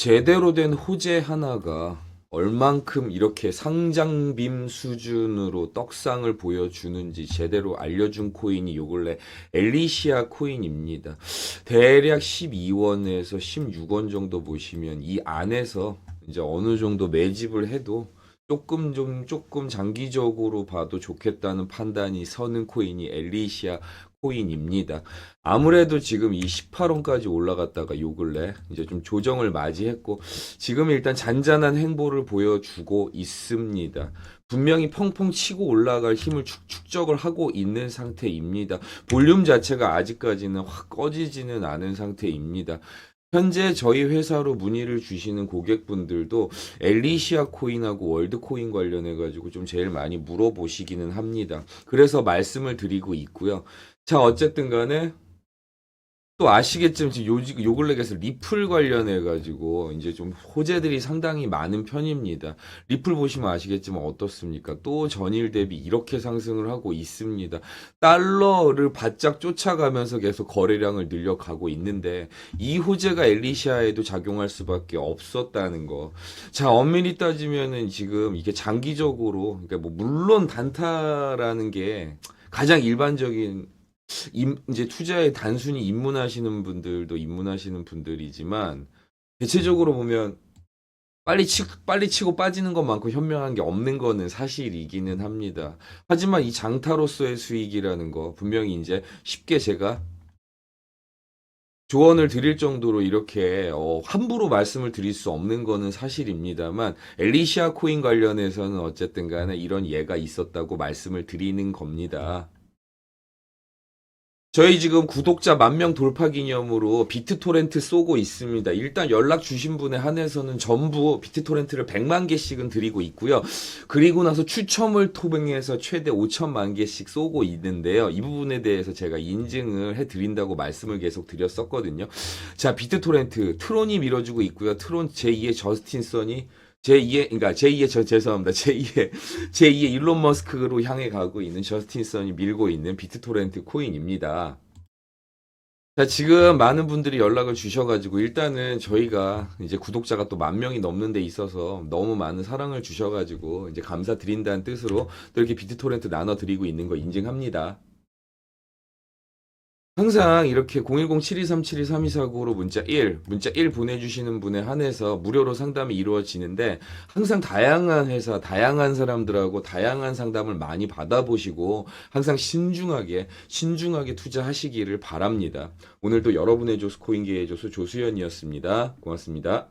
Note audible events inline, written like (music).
제대로 된 호재 하나가 얼만큼 이렇게 상장빔 수준으로 떡상을 보여주는지 제대로 알려준 코인이 요 근래 엘리시아 코인입니다. 대략 12원에서 16원 정도 보시면 이 안에서 이제 어느 정도 매집을 해도 조금 좀 조금 장기적으로 봐도 좋겠다는 판단이 서는 코인이 엘리시아 코인입니다. 아무래도 지금 이 18원까지 올라갔다가 요 근래 이제 좀 조정을 맞이했고 지금 일단 잔잔한 행보를 보여주고 있습니다. 분명히 펑펑 치고 올라갈 힘을 축, 축적을 하고 있는 상태입니다. 볼륨 자체가 아직까지는 확 꺼지지는 않은 상태입니다. 현재 저희 회사로 문의를 주시는 고객분들도 엘리시아 코인하고 월드 코인 관련해 가지고 좀 제일 많이 물어보시기는 합니다. 그래서 말씀을 드리고 있고요. 자, 어쨌든 간에 또 아시겠지만 지금 요, 요 근래 계속 리플 관련해 가지고 이제 좀 호재들이 상당히 많은 편입니다. 리플 보시면 아시겠지만 어떻습니까? 또 전일 대비 이렇게 상승을 하고 있습니다. 달러를 바짝 쫓아가면서 계속 거래량을 늘려가고 있는데 이 호재가 엘리시아에도 작용할 수밖에 없었다는 거. 자, 엄밀히 따지면은 지금 이게 장기적으로 그러니까 뭐 물론 단타라는 게 가장 일반적인 임- 이제 투자에 단순히 입문하시는 분들도 입문하시는 분들이지만 대체적으로 보면 빨리 치, 빨리 치고 빠지는 것만큼 현명한 게 없는 거는 사실이기는 합니다. 하지만 이 장타로서의 수익이라는 거 분명히 이제 쉽게 제가 조언을 드릴 정도로 이렇게 어, 함부로 말씀을 드릴 수 없는 거는 사실입니다만 엘리시아 코인 관련해서는 어쨌든 간에 이런 예가 있었다고 말씀을 드리는 겁니다. 저희 지금 구독자 만 명 돌파 기념으로 비트토렌트 쏘고 있습니다. 일단 연락 주신 분에 한해서는 전부 비트토렌트를 100만 개씩은 드리고 있고요. 그리고 나서 추첨을 통해서 최대 5천만 개씩 쏘고 있는데요. 이 부분에 대해서 제가 인증을 해드린다고 말씀을 계속 드렸었거든요. 자, 비트토렌트 트론이 밀어주고 있고요. 트론 제2의 저스틴 선이 제2의, 그러니까 제2의, 저, 죄송합니다. (laughs) 제2의, 제2의 일론 머스크로 향해 가고 있는 저스틴 선이 밀고 있는 비트토렌트 코인입니다. 자, 지금 많은 분들이 연락을 주셔가지고, 일단은 저희가 이제 구독자가 또 만 명이 넘는 데 있어서 너무 많은 사랑을 주셔가지고, 이제 감사드린다는 뜻으로 또 이렇게 비트토렌트 나눠드리고 있는 거 인증합니다. 항상 이렇게 010-7237-3249로 문자 1, 문자 1 보내주시는 분에 한해서 무료로 상담이 이루어지는데 항상 다양한 회사, 다양한 사람들하고 다양한 상담을 많이 받아보시고 항상 신중하게, 신중하게 투자하시기를 바랍니다. 오늘도 여러분의 조수 코인계의 조수 조수연이었습니다. 고맙습니다.